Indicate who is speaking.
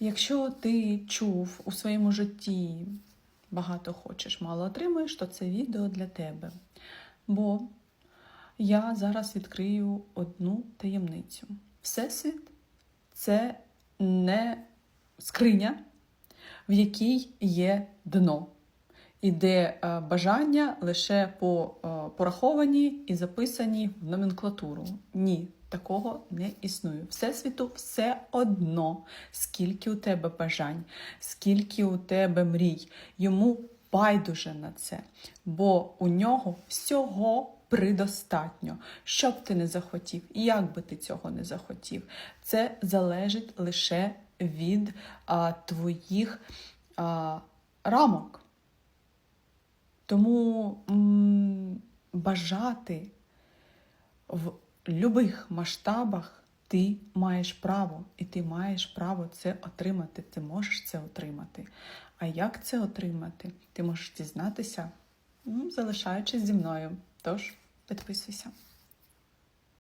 Speaker 1: Якщо ти чув у своєму житті багато хочеш, мало отримуєш, то це відео для тебе. Бо я зараз відкрию одну таємницю. Всесвіт це не скриня, в якій є дно, і де е, бажання лише по, е, пораховані і записані в номенклатуру. Ні, такого не існує. Всесвіту все одно, скільки у тебе бажань, скільки у тебе мрій. Йому байдуже на це, бо у нього всього предостатньо. Що б ти не захотів, і як би ти цього не захотів, це залежить лише від а, твоїх а, рамок. Тому м, бажати в будь-яких масштабах ти маєш право, і ти маєш право це отримати. Ти можеш це отримати. А як це отримати? Ти можеш дізнатися, залишаючись зі мною. Тож підписуйся.